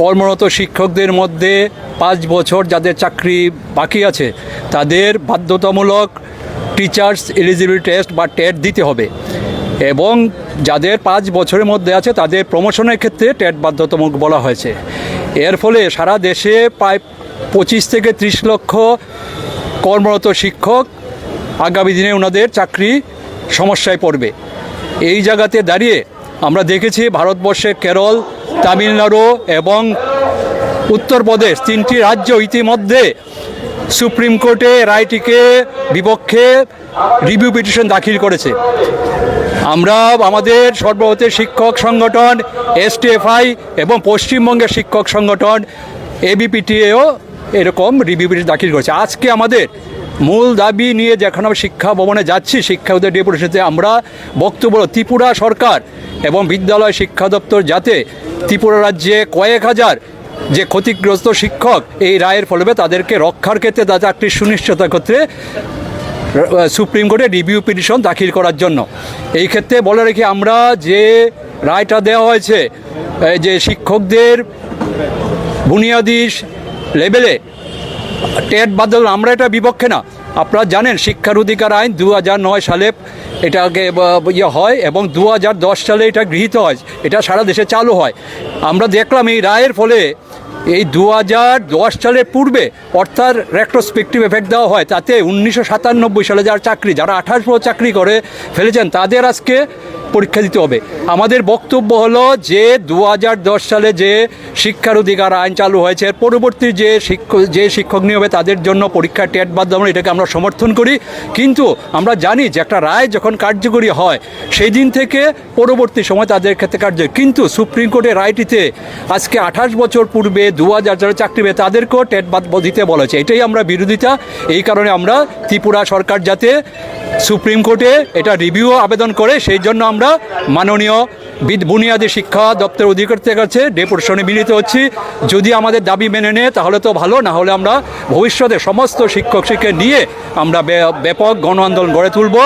কর্মরত শিক্ষকদের মধ্যে পাঁচ বছর যাদের চাকরি বাকি আছে, তাদের বাধ্যতামূলক টিচার্স এলিজিবিলিটি টেস্ট বা টেট দিতে হবে। এবং যাদের পাঁচ বছরের মধ্যে আছে, তাদের প্রমোশনের ক্ষেত্রে টেট বাধ্যতামূলক বলা হয়েছে। এর ফলে সারা দেশে প্রায় পঁচিশ থেকে ত্রিশ লক্ষ কর্মরত শিক্ষক আগামী দিনে ওনাদের চাকরি সমস্যায় পড়বে। এই জায়গাতে দাঁড়িয়ে আমরা দেখেছি ভারতবর্ষে কেরল, তামিলনাড়ু এবং উত্তরপ্রদেশ তিনটি রাজ্য ইতিমধ্যে সুপ্রিম কোর্টে রায়টিকে বিপক্ষে রিভিউ পিটিশন দাখিল করেছে। আমরা আমাদের সর্বভারতীয় শিক্ষক সংগঠন, এসটিএফআই এবং পশ্চিমবঙ্গের শিক্ষক সংগঠন, এবিপিটিএও এরকম রিভিউ পিটিশন দাখিল করেছে। আজকে আমাদের মূল দাবি নিয়ে যখন আমরা শিক্ষা ভবনে যাচ্ছি, শিক্ষা ওদের ডেপুটেশনতে আমরা বক্তব্য ত্রিপুরা সরকার এবং বিদ্যালয় শিক্ষা দপ্তর যাতে ত্রিপুরা রাজ্যে কয়েক হাজার যে ক্ষতিগ্রস্ত শিক্ষক এই রায়ের ফলে তাদেরকে রক্ষার ক্ষেত্রে তাদের চাকরি সুনিশ্চিত ক্ষেত্রে সুপ্রিম কোর্টে রিভিউ পিটিশন দাখিল করার জন্য। এই ক্ষেত্রে বলে রেখে, আমরা যে রায়টা দেওয়া হয়েছে যে শিক্ষকদের বুনিয়াদি লেভেলে টেট বাদল আমরা এটা বিপক্ষে না। আপনারা জানেন, শিক্ষার অধিকার আইন দু সালে এটাকে ইয়ে হয় এবং দু সালে এটা গৃহীত হয়। এটা সারা দেশে চালু হয়। আমরা দেখলাম এই রায়ের ফলে এই দু হাজার দশ সালের পূর্বে অর্থাৎ রেট্রোস্পেক্টিভ এফেক্ট দেওয়া হয়। তাতে উনিশশো সাতানব্বই সালে যারা চাকরি, যারা আঠাশ বছর চাকরি করে ফেলেছেন, তাদের আজকে পরীক্ষা দিতে হবে। আমাদের বক্তব্য হলো যে দু সালে যে শিক্ষার অধিকার আইন চালু হয়েছে, এর পরবর্তী যে শিক্ষক যে শিক্ষক নিয়োগে তাদের জন্য পরীক্ষা টেট বাধ্যমূলক এটাকে আমরা সমর্থন করি। কিন্তু আমরা জানি যে, একটা রায় যখন কার্যকরী হয়, সেই দিন থেকে পরবর্তী সময় তাদের ক্ষেত্রে কার্য কিন্তু সুপ্রিম কোর্টের রায়টিতে আজকে আঠাশ বছর পূর্বে দু হাজার যারা চাকরি পেয়ে তাদেরকেও টেট বাদ, দিতে বলেছে এটাই আমরা বিরোধিতা। এই কারণে আমরা ত্রিপুরা সরকার যাতে সুপ্রিম কোর্টে এটা রিভিউ আবেদন করে, সেই জন্য আমরা মাননীয় বুনিয়াদী শিক্ষা দপ্তর অধিকর্তার কাছে ডেপুটেশনে মিলিত হচ্ছি। যদি আমাদের দাবি মেনে নেয়, তাহলে তো ভালো, না হলে আমরা ভবিষ্যতে সমস্ত শিক্ষক শিক্ষক নিয়ে আমরা ব্যাপক গণ আন্দোলন গড়ে তুলব।